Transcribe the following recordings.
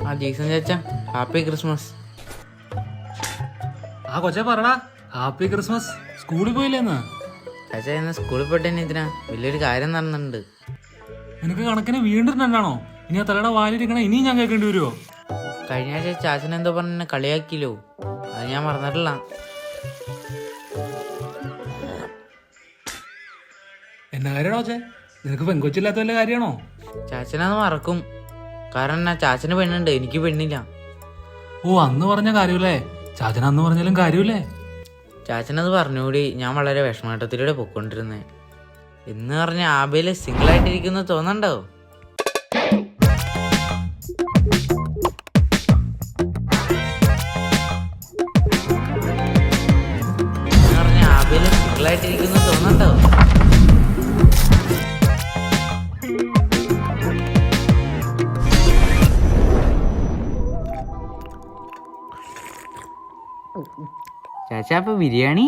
ആ ജെയ്സൺ ചാച്ച happy Christmas ആ കൊച്ചെ പറടാ. ഹാപ്പി ക്രിസ്മസ് സ്കൂളിൽ പോയില്ലേന്ന്? ചാച്ച ഇന്ന് സ്കൂളിൽ പോയിട്ട് ഇതിനാ. വലിയൊരു കാര്യം നടന്നിട്ടുണ്ട്. നിനക്ക് കണക്കിന് വീണ്ടും രണ്ടാണോ? ഇനി ആ തലയുടെ വാലിരിക്കണ ഇനിയും ഞാൻ കേൾക്കേണ്ടി വരുമോ കഴിഞ്ഞ ആഴ്ച ചാച്ചൻ എന്തോ പറഞ്ഞ എന്നെ കളിയാക്കിയല്ലോ. അത് ഞാൻ മറന്നിട്ടില്ല. എന്നാ കാര്യമാണോ ചേ നിനക്ക് പെങ്കൊച്ചില്ലാത്ത വല്ല കാര്യമാണോ? ചാച്ചനത് മറക്കും. കാരണം എന്നാ ചാച്ചന് പെണ്ണുണ്ട് എനിക്ക് പെണ്ണില്ല. ഓ അന്ന് പറഞ്ഞ കാര്യമല്ലേ ചാച്ചൻ അന്ന് പറഞ്ഞാലും കാര്യമില്ലേ? ചാച്ചനത് പറഞ്ഞുകൂടി ഞാൻ വളരെ വിഷമഘട്ടത്തിലൂടെ പൊക്കൊണ്ടിരുന്നേ എന്ന് പറഞ്ഞ ആബയിൽ സിംഗിൾ ആയിട്ടിരിക്കുന്നു തോന്നണ്ടോ ആബയിൽ തോന്നണ്ടോ? ചാച്ച അപ്പൊ ബിരിയാണി?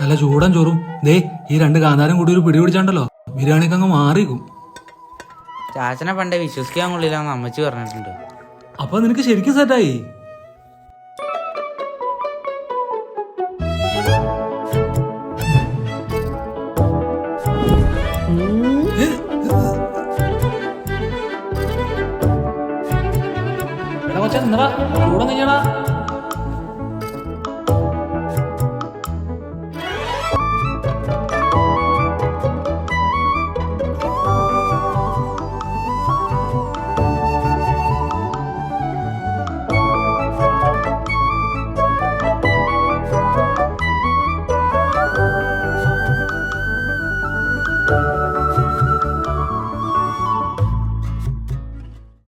നല്ല ചൂടൻ ചോറും. ദേ ഈ രണ്ട് കാന്താരം കൂടി ഒരു പിടി പിടിച്ചാണ്ടല്ലോ. ബിരിയാണിക്ക് അങ്ങ് മാറിക്കും ചാച്ചനെ പണ്ടേ വിശ്വസിക്കാൻ കൊള്ളില്ലെന്ന് അമ്മച്ചി പറഞ്ഞിട്ടുണ്ട്. അപ്പൊ നിനക്ക് ശരിക്കും സെറ്റായി? എടാ കൊച്ചാ നിന്നടാ.